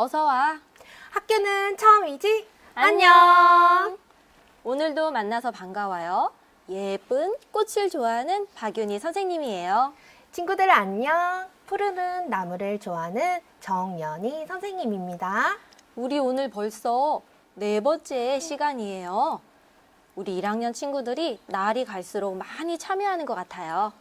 어서 와. 학교는 처음이지? 안녕. 오늘도 만나서 반가워요. 예쁜 꽃을 좋아하는 박윤희 선생님이에요. 친구들 안녕. 푸르른 나무를 좋아하는 정연희 선생님입니다. 우리 오늘 벌써 네 번째 시간이에요. 우리 1학년 친구들이 날이 갈수록 많이 참여하는 것 같아요.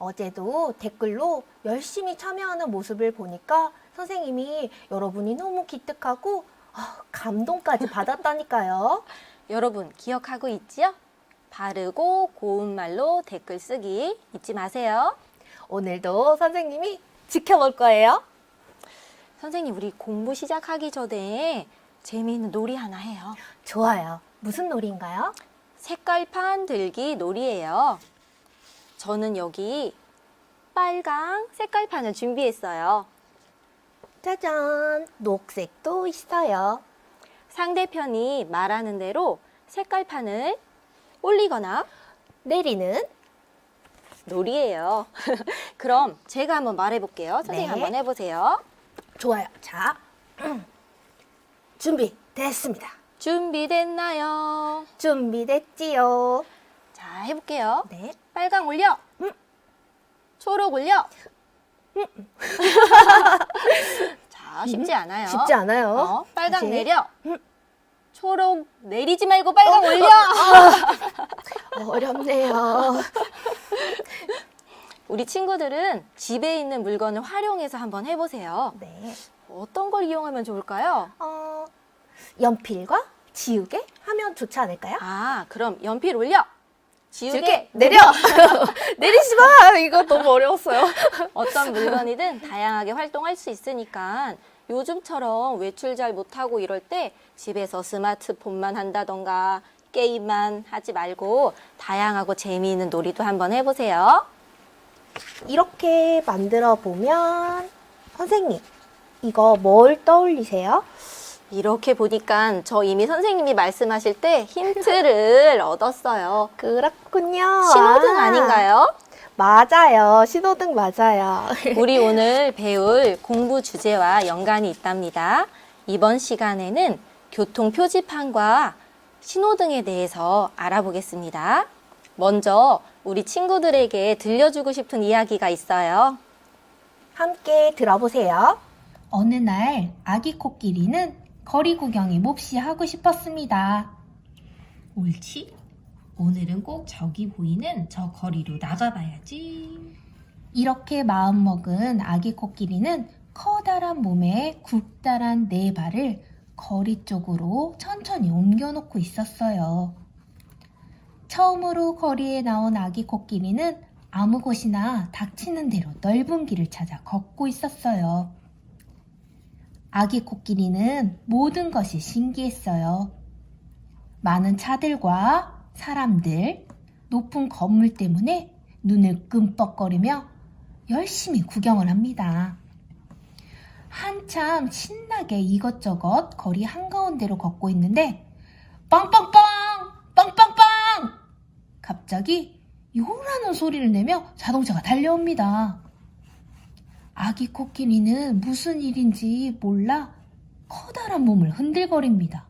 어제도 댓글로 열심히 참여하는 모습을 보니까 선생님이 여러분이 너무 기특하고 아, 감동까지 받았다니까요. 여러분 기억하고 있지요? 바르고 고운 말로 댓글 쓰기 잊지 마세요. 오늘도 선생님이 지켜볼 거예요. 선생님, 우리 공부 시작하기 전에 재미있는 놀이 하나 해요. 좋아요. 무슨 놀이인가요? 색깔판 들기 놀이예요. 저는 여기 빨강 색깔판을 준비했어요. 짜잔, 녹색도 있어요. 상대편이 말하는 대로 색깔판을 올리거나 내리는 놀이예요. 그럼 제가 한번 말해볼게요. 선생님 네. 한번 해보세요. 좋아요. 자, 준비 됐습니다. 준비됐나요? 준비됐지요. 자, 해볼게요. 네. 빨강 올려. 음. 초록 올려. 자, 쉽지 않아요. 쉽지 않아요. 어, 빨강 다시. 내려. 음. 초록 내리지 말고 빨강 올려. 어렵네요. 우리 친구들은 집에 있는 물건을 활용해서 한번 해보세요. 네. 어떤 걸 이용하면 좋을까요? 어, 연필과 지우개 하면 좋지 않을까요? 아, 그럼 연필 올려. 지우개, 내려. 내리지 마. 이거 너무 어려웠어요. 어떤 물건이든 다양하게 활동할 수 있으니까 요즘처럼 외출 잘 못하고 이럴 때 집에서 스마트폰만 한다던가 게임만 하지 말고 다양하고 재미있는 놀이도 한번 해보세요. 이렇게 만들어 보면 선생님 이거 뭘 떠올리세요? 이렇게 보니까 저 이미 선생님이 말씀하실 때 힌트를 얻었어요. 그렇군요. 신호등 아, 아닌가요? 맞아요. 신호등 맞아요. 우리 오늘 배울 공부 주제와 연관이 있답니다. 이번 시간에는 교통 표지판과 신호등에 대해서 알아보겠습니다. 먼저 우리 친구들에게 들려주고 싶은 이야기가 있어요. 함께 들어보세요. 어느 날 아기 코끼리는 거리 구경이 몹시 하고 싶었습니다. 옳지? 오늘은 꼭 저기 보이는 저 거리로 나가봐야지. 이렇게 마음먹은 아기 코끼리는 커다란 몸에 굵다란 네 발을 거리 쪽으로 천천히 옮겨놓고 있었어요. 처음으로 거리에 나온 아기 코끼리는 아무 곳이나 닥치는 대로 넓은 길을 찾아 걷고 있었어요. 아기 코끼리는 모든 것이 신기했어요. 많은 차들과 사람들, 높은 건물 때문에 눈을 끔뻑거리며 열심히 구경을 합니다. 한참 신나게 이것저것 거리 한가운데로 걷고 있는데 빵빵빵! 빵빵빵! 갑자기 요라는 소리를 내며 자동차가 달려옵니다. 아기 코끼리는 무슨 일인지 몰라 커다란 몸을 흔들거립니다.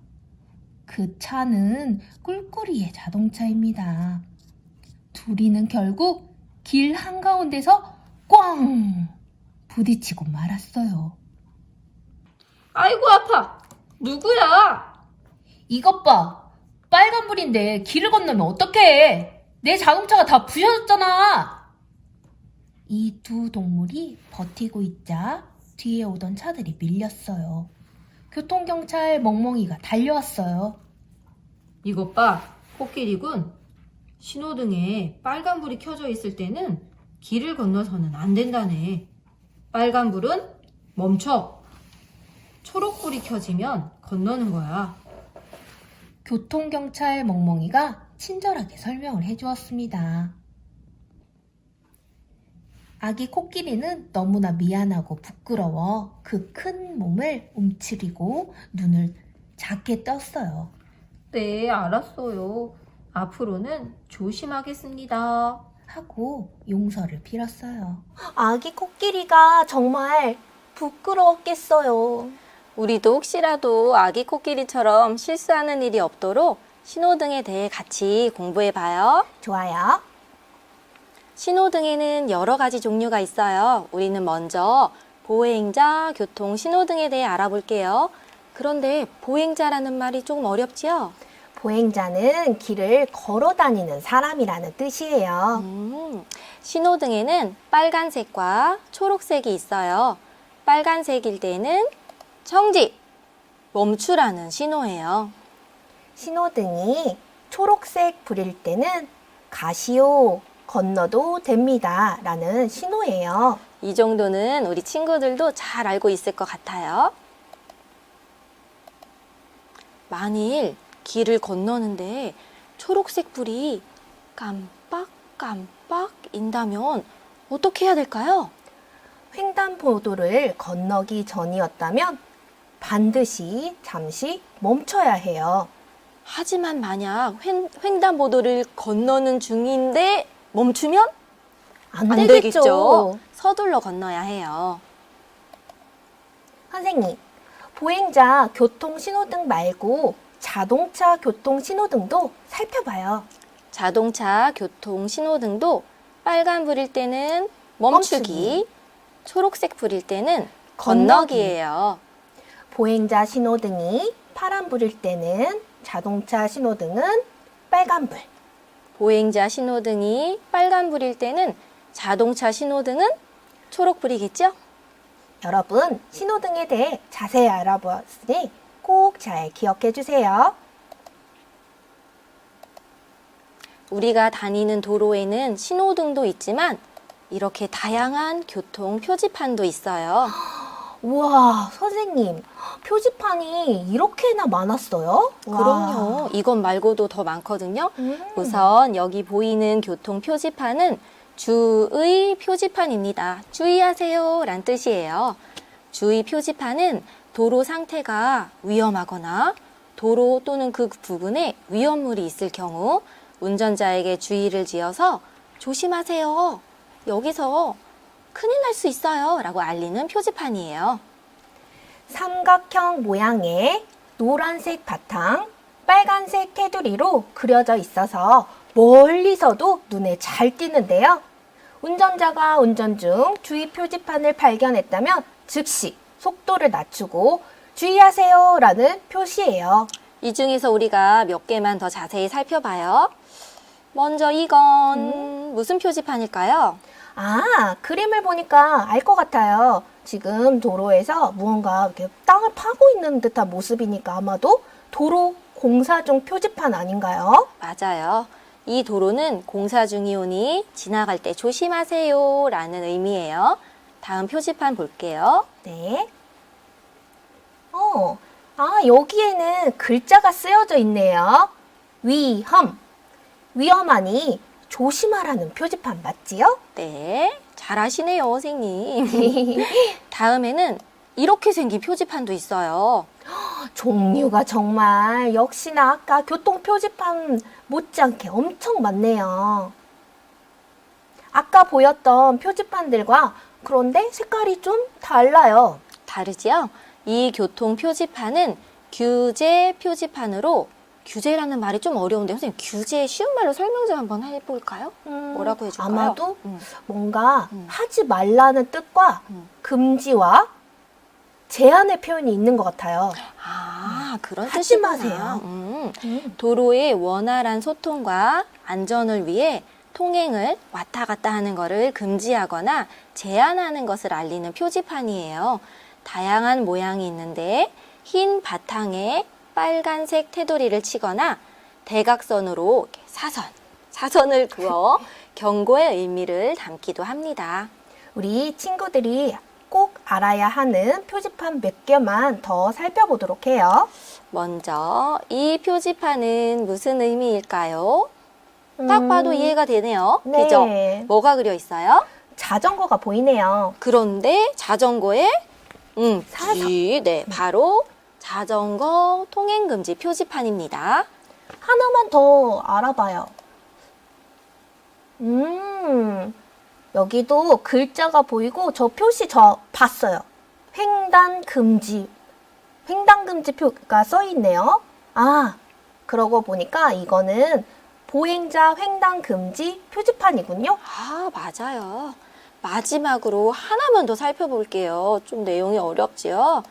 그 차는 꿀꿀이의 자동차입니다. 둘이는 결국 길 한가운데서 꽝! 부딪히고 말았어요. 아이고 아파. 누구야? 이것 봐. 빨간불인데 길을 건너면 어떡해. 내 자동차가 다 부셔졌잖아. 이 두 동물이 버티고 있자 뒤에 오던 차들이 밀렸어요. 교통경찰 멍멍이가 달려왔어요. 이것 봐. 코끼리군. 신호등에 빨간불이 켜져 있을 때는 길을 건너서는 안 된다네. 빨간불은 멈춰. 초록불이 켜지면 건너는 거야. 교통경찰 멍멍이가 친절하게 설명을 해주었습니다. 아기 코끼리는 너무나 미안하고 부끄러워 그 큰 몸을 움츠리고 눈을 작게 떴어요. 네, 알았어요. 앞으로는 조심하겠습니다. 하고 용서를 빌었어요. 아기 코끼리가 정말 부끄러웠겠어요. 우리도 혹시라도 아기 코끼리처럼 실수하는 일이 없도록 신호등에 대해 같이 공부해 봐요. 좋아요. 신호등에는 여러 가지 종류가 있어요. 우리는 먼저 보행자, 교통, 신호등에 대해 알아볼게요. 그런데 보행자라는 말이 조금 어렵지요? 보행자는 길을 걸어 다니는 사람이라는 뜻이에요. 음, 신호등에는 빨간색과 초록색이 있어요. 빨간색일 때는 정지, 멈추라는 신호예요. 신호등이 초록색 불일 때는 가시오, 건너도 됩니다. 라는 신호예요. 이 정도는 우리 친구들도 잘 알고 있을 것 같아요. 만일 길을 건너는데 초록색 불이 깜빡깜빡 인다면 어떻게 해야 될까요? 횡단보도를 건너기 전이었다면 반드시 잠시 멈춰야 해요. 하지만 만약 횡, 횡단보도를 건너는 중인데 멈추면 안, 안 되겠죠. 되겠죠. 서둘러 건너야 해요. 선생님, 보행자 교통 신호등 말고 자동차 교통 신호등도 살펴봐요. 자동차 교통 신호등도 빨간 불일 때는 멈추기, 멈추기. 초록색 불일 때는 건너기. 건너기예요. 보행자 신호등이 파란 불일 때는 자동차 신호등은 빨간 불. 보행자 신호등이 빨간 불일 때는 자동차 신호등은 초록 불이겠죠? 여러분, 신호등에 대해 자세히 알아보았으니 꼭 잘 기억해 주세요. 우리가 다니는 도로에는 신호등도 있지만 이렇게 다양한 교통 표지판도 있어요. 우와, 선생님, 표지판이 이렇게나 많았어요? 와. 그럼요. 이것 말고도 더 많거든요. 음. 우선 여기 보이는 교통 표지판은 주의 표지판입니다. 주의하세요 란 뜻이에요. 주의 표지판은 도로 상태가 위험하거나 도로 또는 그 부분에 위험물이 있을 경우 운전자에게 주의를 지어서 조심하세요. 여기서 큰일 날 수 있어요. 라고 알리는 표지판이에요. 삼각형 모양의 노란색 바탕, 빨간색 테두리로 그려져 있어서 멀리서도 눈에 잘 띄는데요. 운전자가 운전 중 주의 표지판을 발견했다면 즉시 속도를 낮추고 주의하세요 라는 표시예요. 이 중에서 우리가 몇 개만 더 자세히 살펴봐요. 먼저 이건 무슨 표지판일까요? 아, 그림을 보니까 알 것 같아요. 지금 도로에서 무언가 이렇게 땅을 파고 있는 듯한 모습이니까 아마도 도로 공사 중 표지판 아닌가요? 맞아요. 이 도로는 공사 중이오니 지나갈 때 조심하세요 라는 의미예요. 다음 표지판 볼게요. 네. 어, 아, 여기에는 글자가 쓰여져 있네요. 위험. 위험하니 조심하라는 표지판 맞지요? 네, 잘 아시네요, 선생님. 다음에는 이렇게 생긴 표지판도 있어요. 종류가 정말 역시나 아까 교통 표지판 못지않게 엄청 많네요. 아까 보였던 표지판들과 그런데 색깔이 좀 달라요. 다르지요? 이 교통 표지판은 규제 표지판으로 규제라는 말이 좀 어려운데 선생님 규제 쉬운 말로 설명 좀 한번 해볼까요? 음, 뭐라고 해줄까요? 아마도 음. 뭔가 음. 하지 말라는 뜻과 음. 금지와 제한의 표현이 있는 것 같아요. 아 그런 하지 뜻이구나. 마세요. 음. 음. 도로의 원활한 소통과 안전을 위해 통행을 왔다 갔다 하는 것을 금지하거나 제한하는 것을 알리는 표지판이에요. 다양한 모양이 있는데 흰 바탕에 빨간색 테두리를 치거나 대각선으로 사선, 사선을 그어 경고의 의미를 담기도 합니다. 우리 친구들이 꼭 알아야 하는 표지판 몇 개만 더 살펴보도록 해요. 먼저 이 표지판은 무슨 의미일까요? 딱 봐도 음, 이해가 되네요. 네. 그죠? 뭐가 그려 있어요? 자전거가 보이네요. 그런데 자전거에 음, 사선. 기, 네, 바로 자전거 통행 금지 표지판입니다. 하나만 더 알아봐요. 음, 여기도 글자가 보이고 저 표시 저 봤어요. 횡단 금지 횡단 금지 표가 써 있네요. 아, 그러고 보니까 이거는 보행자 횡단 금지 표지판이군요. 아, 맞아요. 마지막으로 하나만 더 살펴볼게요. 좀 내용이 어렵지요?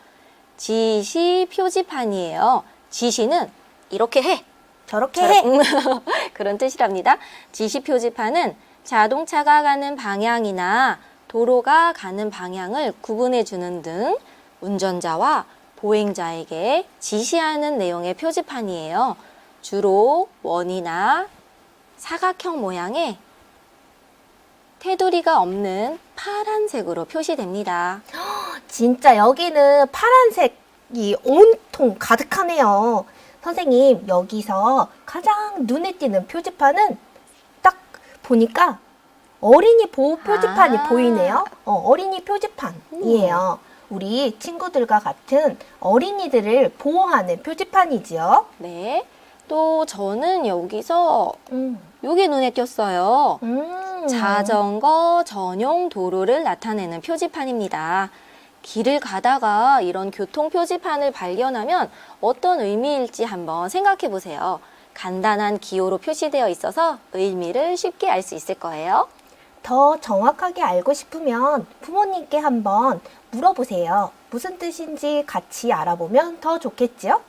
지시 표지판이에요. 지시는 이렇게 해. 저렇게 해. 음, 그런 뜻이랍니다. 지시 표지판은 자동차가 가는 방향이나 도로가 가는 방향을 구분해 주는 등 운전자와 보행자에게 지시하는 내용의 표지판이에요. 주로 원이나 사각형 모양의 테두리가 없는 파란색으로 표시됩니다. 진짜 여기는 파란색이 온통 가득하네요. 선생님, 여기서 가장 눈에 띄는 표지판은 딱 보니까 어린이 보호 표지판이 아. 보이네요. 어, 어린이 표지판이에요. 우리 친구들과 같은 어린이들을 보호하는 표지판이지요. 네. 또 저는 여기서 음. 요게 눈에 띄었어요. 음. 자전거 전용 도로를 나타내는 표지판입니다. 길을 가다가 이런 교통 표지판을 발견하면 어떤 의미일지 한번 생각해 보세요. 간단한 기호로 표시되어 있어서 의미를 쉽게 알 수 있을 거예요. 더 정확하게 알고 싶으면 부모님께 한번 물어보세요. 무슨 뜻인지 같이 알아보면 더 좋겠지요?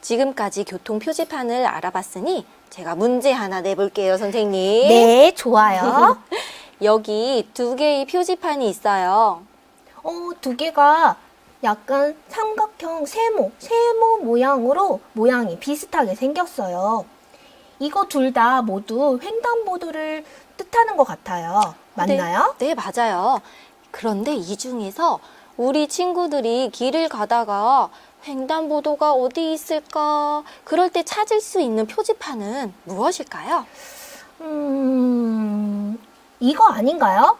지금까지 교통 표지판을 알아봤으니 제가 문제 하나 내볼게요, 선생님. 네, 좋아요. 여기 두 개의 표지판이 있어요. 어, 두 개가 약간 삼각형 세모, 세모 모양으로 모양이 비슷하게 생겼어요. 이거 둘 다 모두 횡단보도를 뜻하는 것 같아요. 맞나요? 네, 네, 맞아요. 그런데 이 중에서 우리 친구들이 길을 가다가 횡단보도가 어디 있을까? 그럴 때 찾을 수 있는 표지판은 무엇일까요? 음, 이거 아닌가요?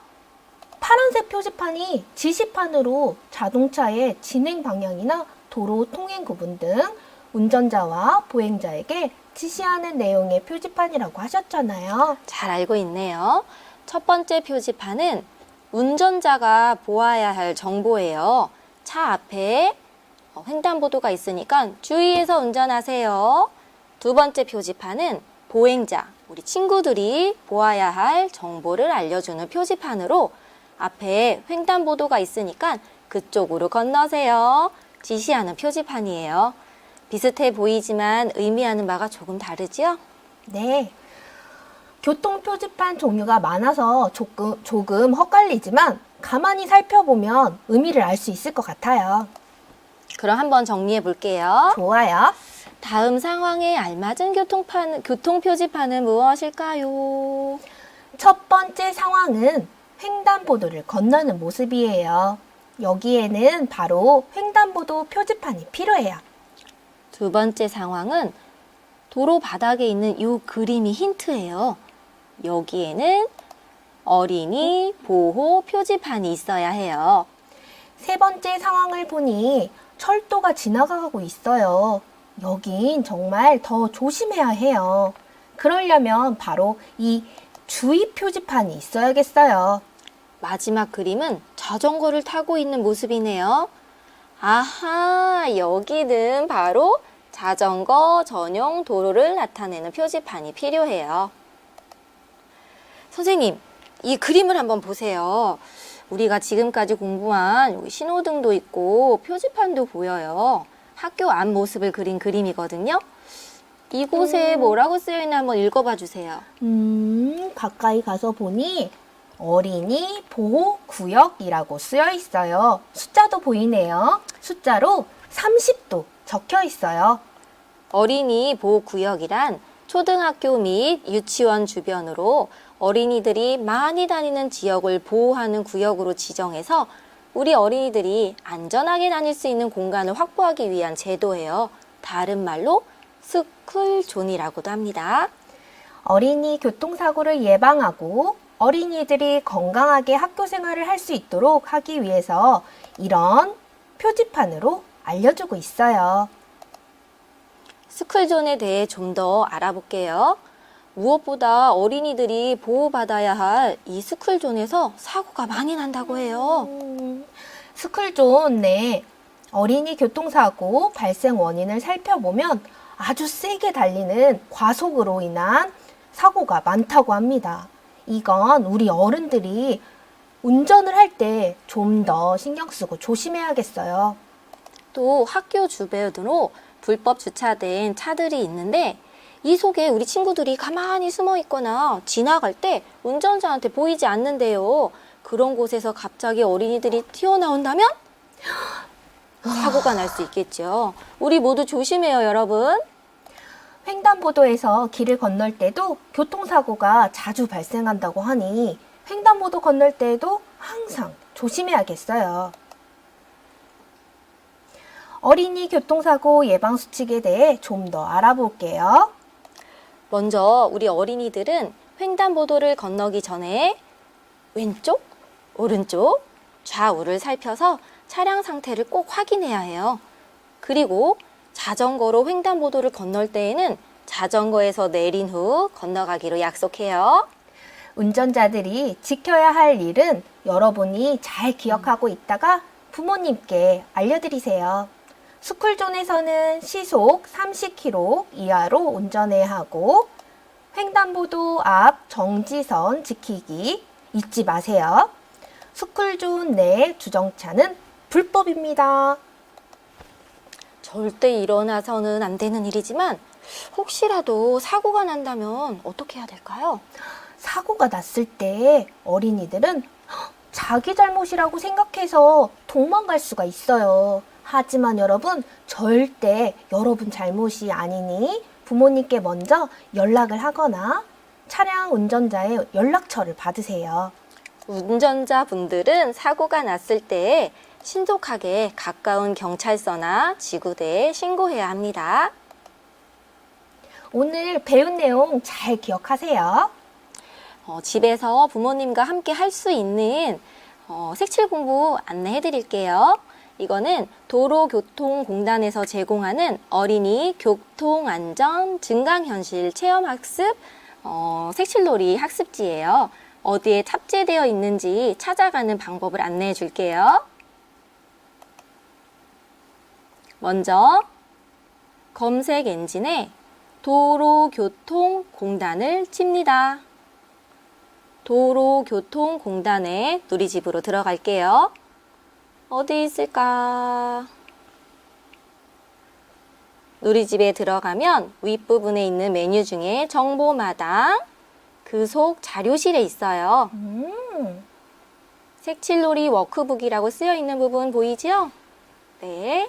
파란색 표지판이 지시판으로 자동차의 진행 방향이나 도로 통행 구분 등 운전자와 보행자에게 지시하는 내용의 표지판이라고 하셨잖아요. 잘 알고 있네요. 첫 번째 표지판은 운전자가 보아야 할 정보예요. 차 앞에 어, 횡단보도가 있으니까 주의해서 운전하세요. 두 번째 표지판은 보행자, 우리 친구들이 보아야 할 정보를 알려주는 표지판으로 앞에 횡단보도가 있으니까 그쪽으로 건너세요. 지시하는 표지판이에요. 비슷해 보이지만 의미하는 바가 조금 다르지요? 네. 교통 표지판 종류가 많아서 조금, 조금 헛갈리지만 가만히 살펴보면 의미를 알 수 있을 것 같아요. 그럼 한번 정리해 볼게요. 좋아요. 다음 상황에 알맞은 교통판, 교통 표지판은 무엇일까요? 첫 번째 상황은 횡단보도를 건너는 모습이에요. 여기에는 바로 횡단보도 표지판이 필요해요. 두 번째 상황은 도로 바닥에 있는 이 그림이 힌트예요. 여기에는 어린이 보호 표지판이 있어야 해요. 세 번째 상황을 보니 철도가 지나가고 있어요. 여긴 정말 더 조심해야 해요. 그러려면 바로 이 주의 표지판이 있어야겠어요. 마지막 그림은 자전거를 타고 있는 모습이네요. 아하, 여기는 바로 자전거 전용 도로를 나타내는 표지판이 필요해요. 선생님, 이 그림을 한번 보세요. 우리가 지금까지 공부한 신호등도 있고 표지판도 보여요. 학교 앞 모습을 그린 그림이거든요. 이곳에 뭐라고 쓰여 있나 한번 읽어봐 주세요. 음, 가까이 가서 보니 어린이 보호 구역이라고 쓰여 있어요. 숫자도 보이네요. 숫자로 30도 적혀 있어요. 어린이 보호 구역이란 초등학교 및 유치원 주변으로 어린이들이 많이 다니는 지역을 보호하는 구역으로 지정해서 우리 어린이들이 안전하게 다닐 수 있는 공간을 확보하기 위한 제도예요. 다른 말로 스쿨존이라고도 합니다. 어린이 교통사고를 예방하고 어린이들이 건강하게 학교 생활을 할 수 있도록 하기 위해서 이런 표지판으로 알려주고 있어요. 스쿨존에 대해 좀 더 알아볼게요. 무엇보다 어린이들이 보호받아야 할 이 스쿨존에서 사고가 많이 난다고 해요. 음, 스쿨존 내 어린이 교통사고 발생 원인을 살펴보면 아주 세게 달리는 과속으로 인한 사고가 많다고 합니다. 이건 우리 어른들이 운전을 할 때 좀 더 신경 쓰고 조심해야겠어요. 또 학교 주변으로 불법 주차된 차들이 있는데 이 속에 우리 친구들이 가만히 숨어 있거나 지나갈 때 운전자한테 보이지 않는데요. 그런 곳에서 갑자기 어린이들이 튀어나온다면 사고가 날 수 있겠죠. 우리 모두 조심해요, 여러분. 횡단보도에서 길을 건널 때도 교통사고가 자주 발생한다고 하니 횡단보도 건널 때도 항상 조심해야겠어요. 어린이 교통사고 예방 수칙에 대해 좀 더 알아볼게요. 먼저 우리 어린이들은 횡단보도를 건너기 전에 왼쪽, 오른쪽, 좌우를 살펴서 차량 상태를 꼭 확인해야 해요. 그리고 자전거로 횡단보도를 건널 때에는 자전거에서 내린 후 건너가기로 약속해요. 운전자들이 지켜야 할 일은 여러분이 잘 기억하고 있다가 부모님께 알려드리세요. 스쿨존에서는 시속 30km 이하로 운전해야 하고 횡단보도 앞 정지선 지키기 잊지 마세요. 스쿨존 내 주정차는 불법입니다. 절대 일어나서는 안 되는 일이지만 혹시라도 사고가 난다면 어떻게 해야 될까요? 사고가 났을 때 어린이들은 자기 잘못이라고 생각해서 도망갈 수가 있어요. 하지만 여러분, 절대 여러분 잘못이 아니니 부모님께 먼저 연락을 하거나 차량 운전자의 연락처를 받으세요. 운전자분들은 사고가 났을 때 신속하게 가까운 경찰서나 지구대에 신고해야 합니다. 오늘 배운 내용 잘 기억하세요. 어, 집에서 부모님과 함께 할 수 있는 어, 색칠 공부 안내해 드릴게요. 이거는 도로교통공단에서 제공하는 어린이 교통안전 증강현실 체험학습 어, 색칠놀이 학습지예요. 어디에 탑재되어 있는지 찾아가는 방법을 안내해 줄게요. 먼저 검색 엔진에 도로교통공단을 칩니다. 도로교통공단의 누리집으로 들어갈게요. 어디 있을까? 누리집에 들어가면 윗부분에 있는 메뉴 중에 정보마당, 그 속 자료실에 있어요. 음, 색칠놀이 워크북이라고 쓰여 있는 부분 보이지요? 네.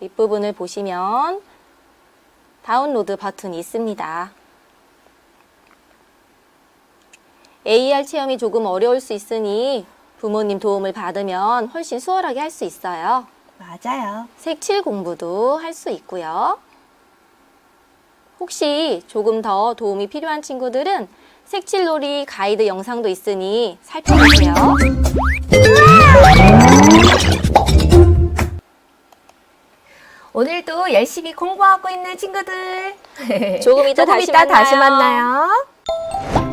윗부분을 보시면 다운로드 버튼이 있습니다. AR 체험이 조금 어려울 수 있으니 부모님 도움을 받으면 훨씬 수월하게 할 수 있어요. 맞아요. 색칠 공부도 할 수 있고요. 혹시 조금 더 도움이 필요한 친구들은 색칠놀이 가이드 영상도 있으니 살펴보세요. 오늘도 열심히 공부하고 있는 친구들. 조금 이따 조금 다시 이따 다시 만나요. 만나요.